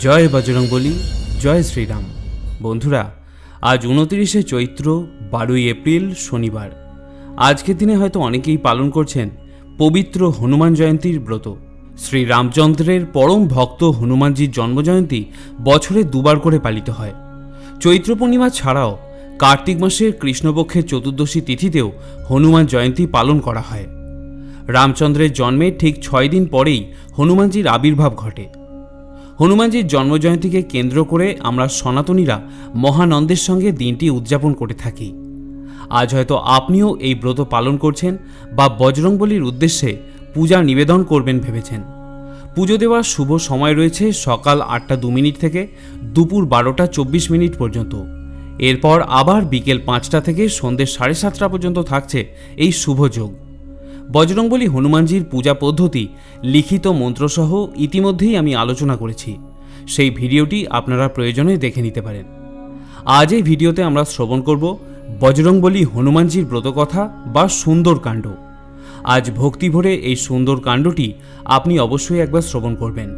জয় বজরং বলি, জয় শ্রীরাম। বন্ধুরা, আজ উনতিরিশে চৈত্র, বারোই এপ্রিল, শনিবার। আজকের দিনে হয়তো অনেকেই পালন করছেন পবিত্র হনুমান জয়ন্তীর ব্রত। শ্রী রামচন্দ্রের পরম ভক্ত হনুমানজির জন্মজয়ন্তী বছরে দুবার করে পালিত হয়। চৈত্র পূর্ণিমা ছাড়াও কার্তিক মাসের কৃষ্ণপক্ষের চতুর্দশী তিথিতেও হনুমান জয়ন্তী পালন করা হয়। রামচন্দ্রের জন্মের ঠিক ছয় দিন পরেই হনুমানজির আবির্ভাব ঘটে। হনুমানজির জন্মজয়ন্তীকে কেন্দ্র করে আমরা সনাতনীরা মহানন্দের সঙ্গে দিনটি উদযাপন করে থাকি। আজ হয়তো আপনিও এই ব্রত পালন করছেন বা বজরংবলির উদ্দেশ্যে পূজা নিবেদন করবেন ভেবেছেন। পুজো দেওয়ার শুভ সময় রয়েছে সকাল আটটা দু মিনিট থেকে দুপুর বারোটা চব্বিশ মিনিট পর্যন্ত। এরপর আবার বিকেল পাঁচটা থেকে সন্ধ্যে সাড়ে সাতটা পর্যন্ত থাকছে এই শুভ যোগ। বজরংবলী হনুমানজির পূজা পদ্ধতি, লিখিত মন্ত্রসহ ইতিমধ্যেই আমি আলোচনা করেছি। সেই ভিডিওটি আপনারা প্রয়োজনে দেখে নিতে পারেন। আজ এই ভিডিওতে আমরা শ্রবণ করব বজরংবলী হনুমানজির ব্রতকথা বা সুন্দরকাণ্ড। আজ ভক্তি ভরে এই সুন্দর কাণ্ডটি আপনি অবশ্যই একবার শ্রবণ করবেন।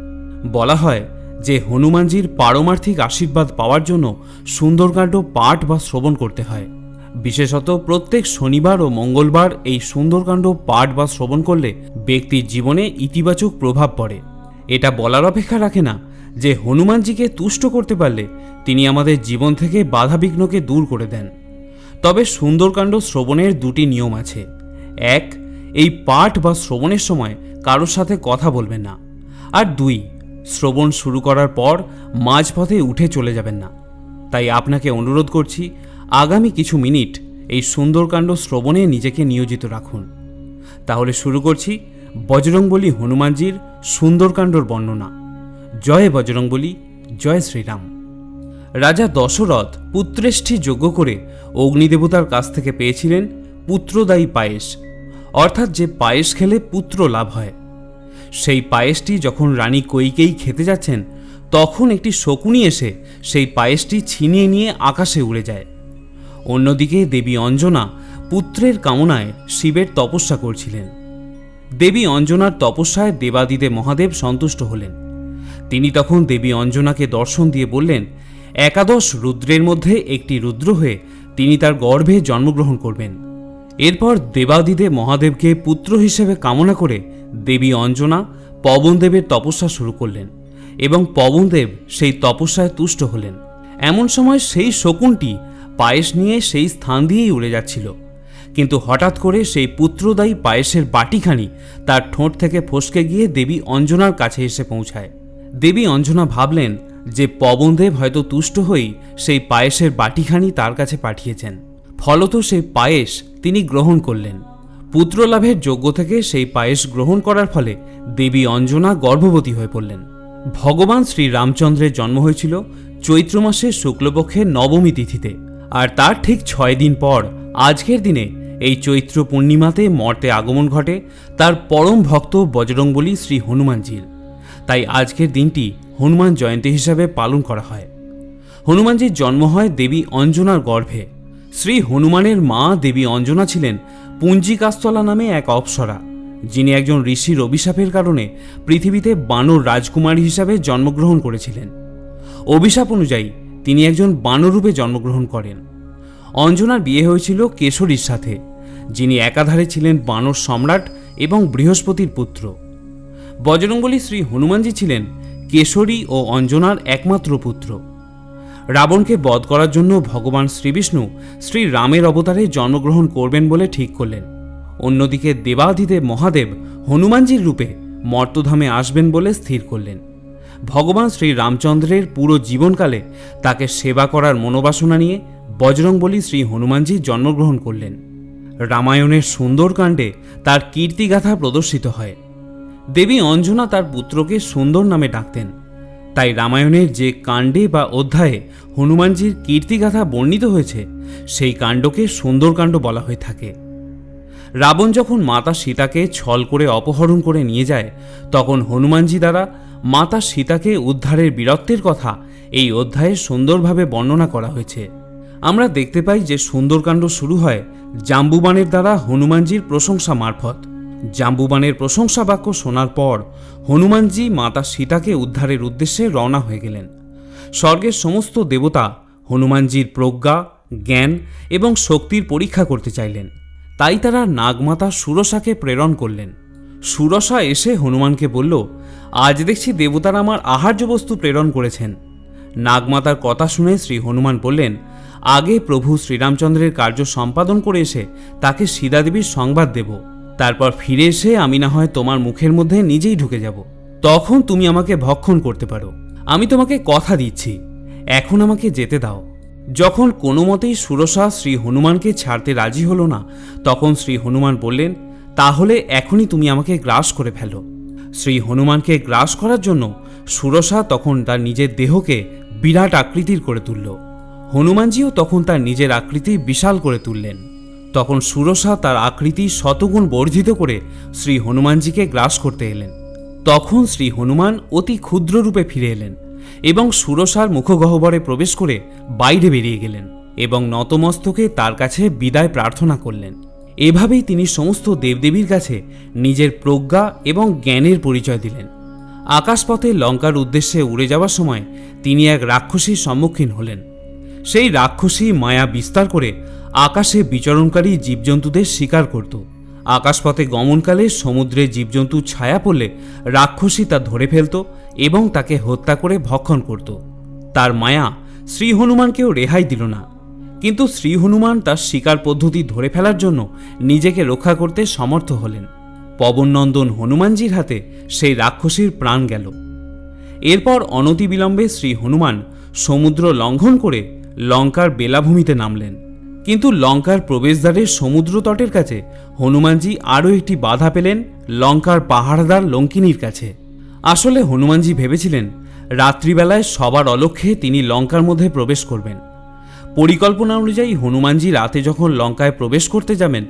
বলা হয় যে হনুমানজির পারমার্থিক আশীর্বাদ পাওয়ার জন্য সুন্দরকাণ্ড পাঠ বা শ্রবণ করতে হয়। বিশেষত প্রত্যেক শনিবার ও মঙ্গলবার এই সুন্দরকাণ্ড পাঠ বা শ্রবণ করলে ব্যক্তির জীবনে ইতিবাচক প্রভাব পড়ে। এটা বলার অপেক্ষা রাখে না যে হনুমানজিকে তুষ্ট করতে পারলে তিনি আমাদের জীবন থেকে বাধাবিঘ্নকে দূর করে দেন। তবে সুন্দরকাণ্ড শ্রবণের দুটি নিয়ম আছে। এক, এই পাঠ বা শ্রবণের সময় কারোর সাথে কথা বলবেন না। আর দুই, শ্রবণ শুরু করার পর মাঝপথে উঠে চলে যাবেন না। তাই আপনাকে অনুরোধ করছি আগামী কিছু মিনিট এই সুন্দরকাণ্ড শ্রবণে নিজেকে নিয়োজিত রাখুন। তাহলে শুরু করছি বজরংবলী হনুমানজির সুন্দরকাণ্ডর বর্ণনা। জয় বজরংবলী, জয় শ্রীরাম। রাজা দশরথ পুত্রেষ্ঠী যজ্ঞ করে অগ্নিদেবতার কাছ থেকে পেয়েছিলেন পুত্রদায়ী পায়েস। অর্থাৎ যে পায়েস খেলে পুত্র লাভ হয়। সেই পায়েসটি যখন রানী কৈকেই খেতে যাচ্ছেন, তখন একটি শকুনি এসে সেই পায়েসটি ছিনিয়ে নিয়ে আকাশে উড়ে যায়। অন্যদিকে দেবী অঞ্জনা পুত্রের কামনায় শিবের তপস্যা করছিলেন। দেবী অঞ্জনার তপস্যায় দেবাদিদে মহাদেব সন্তুষ্ট হলেন। তিনি তখন দেবী অঞ্জনাকে দর্শন দিয়ে বললেন, একাদশ রুদ্রের মধ্যে একটি রুদ্র হয়ে তিনি তার গর্ভে জন্মগ্রহণ করবেন। এরপর দেবাদিদে মহাদেবকে পুত্র হিসেবে কামনা করে দেবী অঞ্জনা পবনদেবের তপস্যা শুরু করলেন এবং পবনদেব সেই তপস্যায় তুষ্ট হলেন। এমন সময় সেই শকুনটি পায়েস নিয়ে সেই স্থান দিয়েই উড়ে যাচ্ছিল। কিন্তু হঠাৎ করে সেই পুত্রদায়ী পায়েসের বাটিখানি তার ঠোঁট থেকে ফসকে গিয়ে দেবী অঞ্জনার কাছে এসে পৌঁছায়। দেবী অঞ্জনা ভাবলেন যে পবনদেব হয়তো তুষ্ট হয়েই সেই পায়েসের বাটিখানি তার কাছে পাঠিয়েছেন। ফলত সেই পায়েস তিনি গ্রহণ করলেন। পুত্রলাভের যোগ্য থেকে সেই পায়েস গ্রহণ করার ফলে দেবী অঞ্জনা গর্ভবতী হয়ে পড়লেন। ভগবান শ্রী রামচন্দ্রের জন্ম হয়েছিল চৈত্র মাসের শুক্লপক্ষের নবমী তিথিতে। আর তার ঠিক ছয় দিন পর, আজকের দিনে, এই চৈত্র পূর্ণিমাতে মর্তে আগমন ঘটে তার পরম ভক্ত বজরংবলী শ্রী হনুমানজির। তাই আজকের দিনটি হনুমান জয়ন্তী হিসাবে পালন করা হয়। হনুমানজির জন্ম হয় দেবী অঞ্জনার গর্ভে। শ্রী হনুমানের মা দেবী অঞ্জনা ছিলেন পুঞ্জিকাস্তলা নামে এক অপ্সরা, যিনি একজন ঋষির অভিশাপের কারণে পৃথিবীতে বানর রাজকুমারী হিসাবে জন্মগ্রহণ করেছিলেন। অভিশাপ অনুযায়ী তিনি একজন বানরূপে জন্মগ্রহণ করেন। অঞ্জনার বিয়ে হয়েছিল কেশরীর সাথে, যিনি একাধারে ছিলেন বানর সম্রাট এবং বৃহস্পতির পুত্র। বজরঙ্গলী শ্রী হনুমানজি ছিলেন কেশরী ও অঞ্জনার একমাত্র পুত্র। রাবণকে বধ করার জন্য ভগবান শ্রীবিষ্ণু শ্রী রামের অবতারে জন্মগ্রহণ করবেন বলে ঠিক করলেন। অন্যদিকে দেবাধিদেব মহাদেব হনুমানজির রূপে মর্তধামে আসবেন বলে স্থির করলেন। ভগবান শ্রী রামচন্দ্রের পুরো জীবনকালে তাকে সেবা করার মনোবাসনা নিয়ে বজরংবলী শ্রী হনুমানজি জন্মগ্রহণ করলেন। রামায়ণের সুন্দরকাণ্ডে তার কীর্তিগাথা প্রদর্শিত হয়। দেবী অঞ্জনা তার পুত্রকে সুন্দর নামে ডাকতেন। তাই রামায়ণের যে কাণ্ডে বা অধ্যায়ে হনুমানজির কীর্তিগাথা বর্ণিত হয়েছে, সেই কাণ্ডকে সুন্দরকাণ্ড বলা হয়ে থাকে। রাবণ যখন মাতা সীতাকে ছল করে অপহরণ করে নিয়ে যায়, তখন হনুমানজি দ্বারা মাতা সীতাকে উদ্ধারের বীরত্বের কথা এই অধ্যায়ে সুন্দরভাবে বর্ণনা করা হয়েছে। আমরা দেখতে পাই যে সুন্দরকাণ্ড শুরু হয় জাম্বুবানের দ্বারা হনুমানজির প্রশংসা মারফত। জাম্বুবানের প্রশংসা বাক্য শোনার পর হনুমানজি মাতা সীতাকে উদ্ধারের উদ্দেশ্যে রওনা হয়ে গেলেন। স্বর্গের সমস্ত দেবতা হনুমানজির প্রজ্ঞা, জ্ঞান এবং শক্তির পরীক্ষা করতে চাইলেন। তাই তারা নাগমাতা সুরসাকে প্রেরণ করলেন। সুরসা এসে হনুমানকে বলল আজ দেখছি দেবতারা আমার আহার্য বস্তু প্রেরণ করেছেন। নাগমাতার কথা শুনে শ্রী হনুমান বললেন, আগে প্রভু শ্রীরামচন্দ্রের কার্য সম্পাদন করে এসে তাকে সীতাদেবীর সংবাদ দেব। তারপর ফিরে এসে আমি না হয় তোমার মুখের মধ্যে নিজেই ঢুকে যাব। তখন তুমি আমাকে ভক্ষণ করতে পারো। আমি তোমাকে কথা দিচ্ছি। এখন আমাকে যেতে দাও। যখন কোনো মতেই সুরসা শ্রী হনুমানকে ছাড়তে রাজি হলো না, তখন শ্রী হনুমান বললেন, তাহলে এখনই তুমি আমাকে গ্রাস করে ফেলো। শ্রী হনুমানকে গ্রাস করার জন্য সুরসা তখন তার নিজের দেহকে বিরাট আকৃতির করে তুলল। হনুমানজিও তখন তার নিজের আকৃতি বিশাল করে তুললেন। তখন সুরসা তার আকৃতি শতগুণ বর্ধিত করে শ্রী হনুমানজিকে গ্রাস করতে এলেন। তখন শ্রী হনুমান অতি ক্ষুদ্র রূপে ফিরে এলেন এবং সুরসার মুখগহ্বরে প্রবেশ করে বাইরে বেরিয়ে গেলেন এবং নতমস্তকে তার কাছে বিদায় প্রার্থনা করলেন। এভাবেই তিনি সমস্ত দেবদেবীর কাছে নিজের প্রজ্ঞা এবং জ্ঞানের পরিচয় দিলেন। আকাশপথে লঙ্কার উদ্দেশ্যে উড়ে যাওয়ার সময় তিনি এক রাক্ষসীর সম্মুখীন হলেন। সেই রাক্ষসী মায়া বিস্তার করে আকাশে বিচরণকারী জীবজন্তুদের শিকার করত। আকাশপথে গমনকালে সমুদ্রে জীবজন্তু ছায়া পড়লে রাক্ষসী তা ধরে ফেলত এবং তাকে হত্যা করে ভক্ষণ করত। তার মায়া শ্রী হনুমানকেও রেহাই দিল না। কিন্তু শ্রী হনুমান তার শিকার পদ্ধতি ধরে ফেলার জন্য নিজেকে রক্ষা করতে সমর্থ হলেন। পবননন্দন হনুমানজির হাতে সেই রাক্ষসীর প্রাণ গেল। এরপর অনতিবিলম্বে শ্রী হনুমান সমুদ্র লঙ্ঘন করে লঙ্কার বেলাভূমিতে নামলেন। কিন্তু লঙ্কার প্রবেশদ্বারের সমুদ্র তটের কাছে হনুমানজি আরও একটি বাধা পেলেন লঙ্কার পাহাড়দার লঙ্কিনীর কাছে। আসলে হনুমানজি ভেবেছিলেন, রাত্রিবেলায় সবার অলক্ষ্যে তিনি লঙ্কার মধ্যে প্রবেশ করবেন। পরিকল্পনা অনুযায়ী হনুমানজি রাতে যখন লঙ্কায় প্রবেশ করতে যাবেন,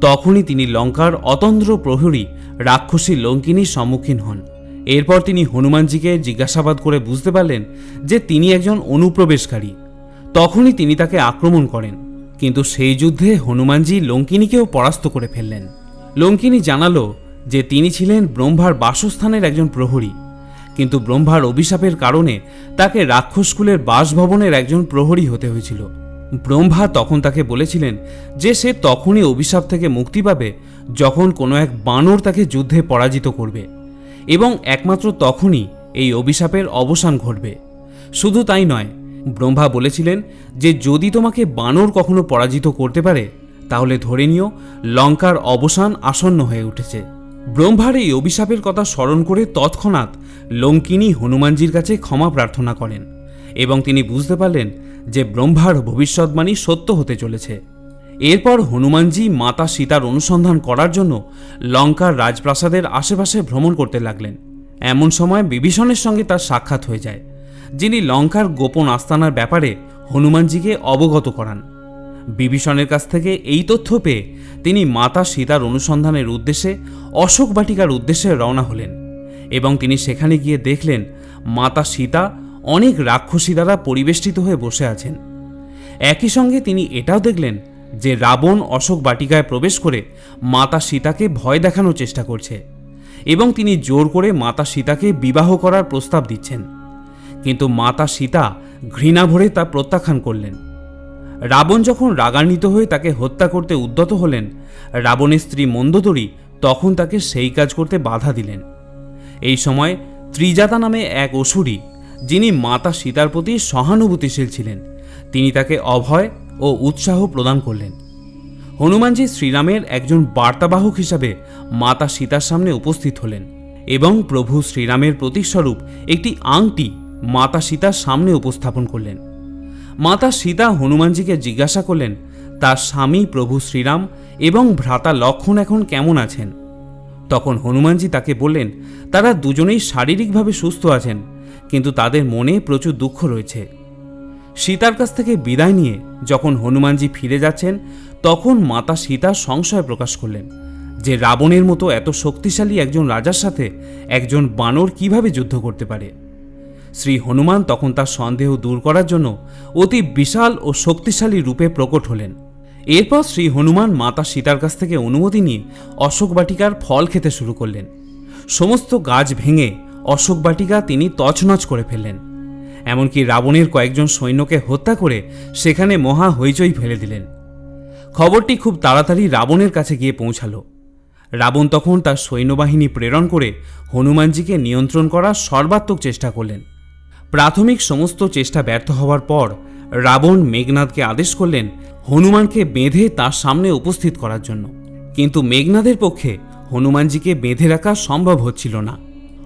তখনই তিনি লঙ্কার অতন্দ্র প্রহরী রাক্ষসী লঙ্কিনীর সম্মুখীন হন। এরপর তিনি হনুমানজিকে জিজ্ঞাসাবাদ করে বুঝতে পারলেন যে তিনি একজন অনুপ্রবেশকারী। তখনই তিনি তাকে আক্রমণ করেন, কিন্তু সেই যুদ্ধে হনুমানজি লঙ্কিনীকেও পরাস্ত করে ফেললেন। লঙ্কিনী জানালো যে তিনি ছিলেন ব্রহ্মার বাসস্থানের একজন প্রহরী। কিন্তু ব্রহ্মার অভিশাপের কারণে তাকে রাক্ষসকুলের বাসভবনের একজন প্রহরী হতে হয়েছিল। ব্রহ্মা তখন তাকে বলেছিলেন যে সে তখনই অভিশাপ থেকে মুক্তি পাবে যখন কোনো এক বানর তাকে যুদ্ধে পরাজিত করবে এবং একমাত্র তখনই এই অভিশাপের অবসান ঘটবে। শুধু তাই নয়, ব্রহ্মা বলেছিলেন যে যদি তোমাকে বানর কখনো পরাজিত করতে পারে, তাহলে ধরে নিও লঙ্কার অবসান আসন্ন হয়ে উঠেছে। ব্রহ্মার এই অভিশাপের কথা স্মরণ করে তৎক্ষণাৎ লঙ্কিনী হনুমানজির কাছে ক্ষমা প্রার্থনা করেন এবং তিনি বুঝতে পারলেন যে ব্রহ্মার ভবিষ্যৎবাণী সত্য হতে চলেছে। এরপর হনুমানজি মাতা সীতার অনুসন্ধান করার জন্য লঙ্কার রাজপ্রাসাদের আশেপাশে ভ্রমণ করতে লাগলেন। এমন সময় বিভীষণের সঙ্গে তার সাক্ষাৎ হয়ে যায়, যিনি লঙ্কার গোপন আস্তানার ব্যাপারে হনুমানজিকে অবগত করান। বিভীষণের কাছ থেকে এই তথ্য পেয়ে তিনি মাতা সীতার অনুসন্ধানের উদ্দেশ্যে অশোক বাটিকার উদ্দেশ্যে রওনা হলেন এবং তিনি সেখানে গিয়ে দেখলেন মাতা সীতা অনেক রাক্ষসী দ্বারা পরিবেষ্টিত হয়ে বসে আছেন। একই সঙ্গে তিনি এটাও দেখলেন যে রাবণ অশোক বাটিকায় প্রবেশ করে মাতা সীতাকে ভয় দেখানোর চেষ্টা করছে এবং তিনি জোর করে মাতা সীতাকে বিবাহ করার প্রস্তাব দিচ্ছেন। কিন্তু মাতা সীতা ঘৃণা ভরে তা প্রত্যাখ্যান করলেন। রাবণ যখন রাগান্বিত হয়ে তাকে হত্যা করতে উদ্যত হলেন, রাবণের স্ত্রী মন্দোদরী তখন তাকে সেই কাজ করতে বাধা দিলেন। এই সময় ত্রিজাতা নামে এক অসুরী, যিনি মাতা সীতার প্রতি সহানুভূতিশীল ছিলেন, তিনি তাকে অভয় ও উৎসাহ প্রদান করলেন। হনুমানজি শ্রীরামের একজন বার্তাবাহক হিসাবে মাতা সীতার সামনে উপস্থিত হলেন এবং প্রভু শ্রীরামের প্রতীকস্বরূপ একটি আংটি মাতা সীতার সামনে উপস্থাপন করলেন। মাতা সীতা হনুমানজিকে জিজ্ঞাসা করলেন, তার স্বামী প্রভু শ্রীরাম এবং ভ্রাতা লক্ষণ এখন কেমন আছেন? তখন হনুমানজি তাকে বললেন, তারা দুজনেই শারীরিকভাবে সুস্থ আছেন, কিন্তু তাদের মনে প্রচুর দুঃখ রয়েছে। সীতার কাছ থেকে বিদায় নিয়ে যখন হনুমানজি ফিরে যাচ্ছেন, তখন মাতা সীতা সংশয় প্রকাশ করলেন, যে রাবণের মতো এত শক্তিশালী একজন রাজার সাথে একজন বানর কীভাবে যুদ্ধ করতে পারে? শ্রী হনুমান তখন তার সন্দেহ দূর করার জন্য অতি বিশাল ও শক্তিশালী রূপে প্রকট হলেন। এরপর শ্রী হনুমান মাতা সীতার কাছ থেকে অনুমতি নিয়ে অশোক বাটিকার ফল খেতে শুরু করলেন। সমস্ত গাছ ভেঙে অশোক বাটিকা তিনি তছনছ করে ফেললেন। এমনকি রাবণের কয়েকজন সৈন্যকে হত্যা করে সেখানে মহা হইচই ফেলে দিলেন। খবরটি খুব তাড়াতাড়ি রাবণের কাছে গিয়ে পৌঁছালো। রাবণ তখন তার সৈন্যবাহিনী প্রেরণ করে হনুমানজিকে নিয়ন্ত্রণ করার সর্বাত্মক চেষ্টা করলেন। প্রাথমিক সমস্ত চেষ্টা ব্যর্থ হওয়ার পর রাবণ মেঘনাদকে আদেশ করলেন হনুমানকে বেঁধে তার সামনে উপস্থিত করার জন্য। কিন্তু মেঘনাদের পক্ষে হনুমানজিকে বেঁধে রাখা সম্ভব হচ্ছিল না।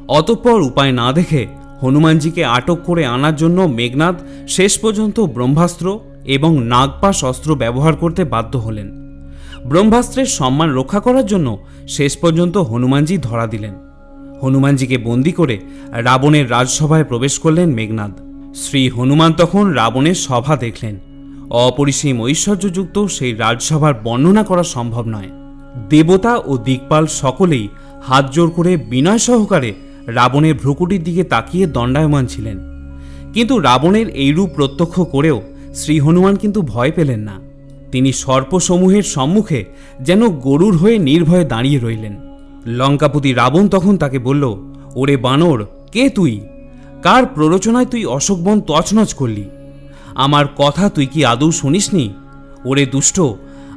অতঃপর উপায় না দেখে হনুমানজিকে আটক করে আনার জন্য মেঘনাদ শেষ পর্যন্ত ব্রহ্মাস্ত্র এবং নাগপাশ অস্ত্র ব্যবহার করতে বাধ্য হলেন। ব্রহ্মাস্ত্রের সম্মান রক্ষা করার জন্য শেষ পর্যন্ত হনুমানজি ধরা দিলেন। হনুমানজিকে বন্দি করে রাবণের রাজসভায় প্রবেশ করলেন মেঘনাদ। শ্রী হনুমান তখন রাবণের সভা দেখলেন। অপরিসীম ঐশ্বর্যযুক্ত সেই রাজসভার বর্ণনা করা সম্ভব নয়। দেবতা ও দিকপাল সকলেই হাত জোর করে বিনয় সহকারে রাবণের ভ্রুকুটির দিকে তাকিয়ে দণ্ডায়মান ছিলেন। কিন্তু রাবণের এই রূপ প্রত্যক্ষ করেও শ্রী হনুমান কিন্তু ভয় পেলেন না। তিনি সর্পসমূহের সম্মুখে যেন গরুর হয়ে নির্ভয়ে দাঁড়িয়ে রইলেন। লঙ্কাপতি রাবণ তখন তাকে বলল, ওরে বানর, কে তুই? কার প্ররোচনায় তুই অশোকবন তছনছ করলি? আমার কথা তুই কি আদৌ শুনিসনি? ওরে দুষ্ট,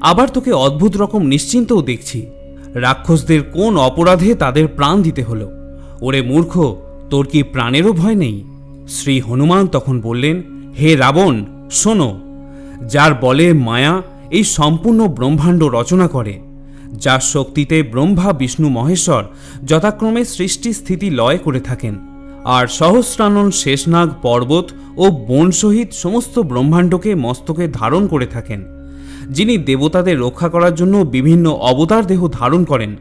আবার তোকে অদ্ভুত রকম নিশ্চিন্তও দেখছি। রাক্ষসদের কোন অপরাধে তাদের প্রাণ দিতে হলো? ওরে মূর্খ, তোর কি প্রাণেরও ভয় নেই? শ্রী হনুমান তখন বললেন, হে রাবণ, শোনো, যার বলে মায়া এই সম্পূর্ণ ব্রহ্মাণ্ড রচনা করে যার শক্তিতে ব্রহ্মা, বিষ্ণু, মহেশ্বর যথাক্রমে সৃষ্টি স্থিতি লয় করে থাকেন। আর সহস্রানন শেষনাগ পর্বত ও বন সহিত সমস্ত ব্রহ্মাণ্ডকে মস্তকে ধারণ করে থাকেন। যিনি দেবতাদের রক্ষা করার জন্য বিভিন্ন অবতার দেহ ধারণ করেন,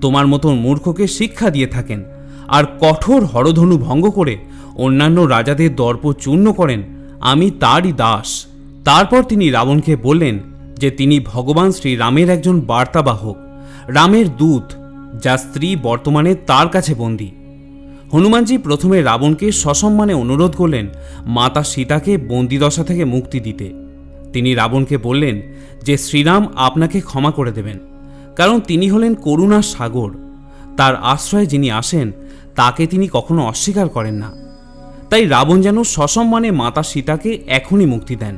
তোমার মতন মূর্খকে শিক্ষা দিয়ে থাকেন আর কঠোর হরধনু ভঙ্গ করে অন্যান্য রাজাদের দর্প চূর্ণ করেন। আমি তারই দাস। তারপর তিনি রাবণকে বললেন যে তিনি ভগবান শ্রীরামের একজন বার্তাবাহক, রামের দূত যা স্ত্রী বর্তমানে তার কাছে বন্দী। হনুমানজি প্রথমে রাবণকে সসম্মানে অনুরোধ করলেন মাতা সীতাকে বন্দিদশা থেকে মুক্তি দিতে। তিনি রাবণকে বললেন যে, শ্রীরাম আপনাকে ক্ষমা করে দেবেন, কারণ তিনি হলেন করুণার সাগর। তার আশ্রয়ে যিনি আসেন, তাকে তিনি কখনো অস্বীকার করেন না। তাই রাবণ যেন সসম্মানে মাতা সীতাকে এখনই মুক্তি দেন।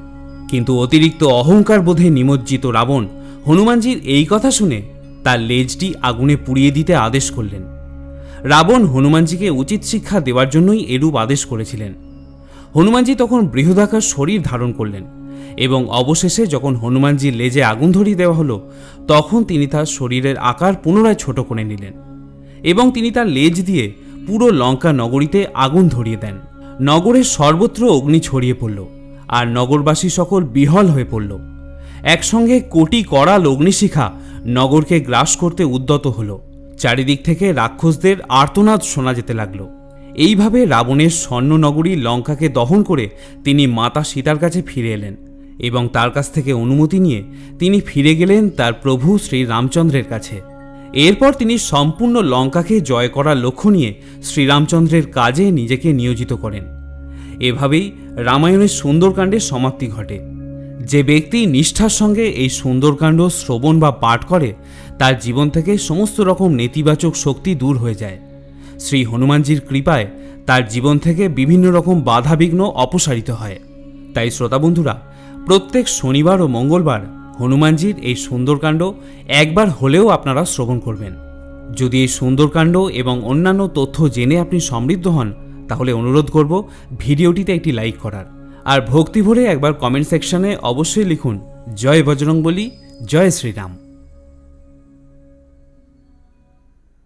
কিন্তু অতিরিক্ত অহংকার বোধে নিমজ্জিত রাবণ হনুমানজির এই কথা শুনে তার লেজটি আগুনে পুড়িয়ে দিতে আদেশ করলেন। রাবণ হনুমানজিকে উচিত শিক্ষা দেওয়ার জন্যই এরূপ আদেশ করেছিলেন। হনুমানজি তখন বৃহদাকার শরীর ধারণ করলেন এবং অবশেষে যখন হনুমানজির লেজে আগুন ধরিয়ে দেওয়া হলো, তখন তিনি তার শরীরের আকার পুনরায় ছোট করে নিলেন এবং তিনি তার লেজ দিয়ে পুরো লঙ্কা নগরীতে আগুন ধরিয়ে দেন। নগরের সর্বত্র অগ্নি ছড়িয়ে পড়ল। আর নগরবাসী সকল বিহল হয়ে পড়ল। একসঙ্গে কোটি কড়াল লগ্নিশিখা নগরকে গ্রাস করতে উদ্যত হলো। চারিদিক থেকে রাক্ষসদের আর্তনাদ শোনা যেতে লাগল। এইভাবে রাবণের স্বর্ণনগরী লঙ্কাকে দহন করে তিনি মাতা সীতার কাছে ফিরে এলেন এবং তার কাছ থেকে অনুমতি নিয়ে তিনি ফিরে গেলেন তার প্রভু শ্রী রামচন্দ্রের কাছে। এরপর তিনি সম্পূর্ণ লঙ্কাকে জয় করার লক্ষ্য নিয়ে শ্রীরামচন্দ্রের কাজে নিজেকে নিয়োজিত করেন। এভাবেই রামায়ণের সুন্দরকাণ্ডের সমাপ্তি ঘটে। যে ব্যক্তি নিষ্ঠার সঙ্গে এই সুন্দরকাণ্ড শ্রবণ বা পাঠ করে, তার জীবন থেকে সমস্ত রকম নেতিবাচক শক্তি দূর হয়ে যায়। শ্রী হনুমানজির কৃপায় তার জীবন থেকে বিভিন্ন রকম বাধাবিঘ্ন অপসারিত হয়। তাই শ্রোতা বন্ধুরা, প্রত্যেক শনিবার ও মঙ্গলবার হনুমানজির এই সুন্দরকাণ্ড একবার হলেও আপনারা শ্রবণ করবেন। যদি এই সুন্দরকাণ্ড এবং অন্যান্য তথ্য জেনে আপনি সমৃদ্ধ হন তাহলে অনুরোধ করব ভিডিওটিতে একটি লাইক করার। আর ভক্তি ভরে একবার কমেন্ট সেকশনে অবশ্যই লিখুন, জয় বজরং বলি জয় শ্রীরাম।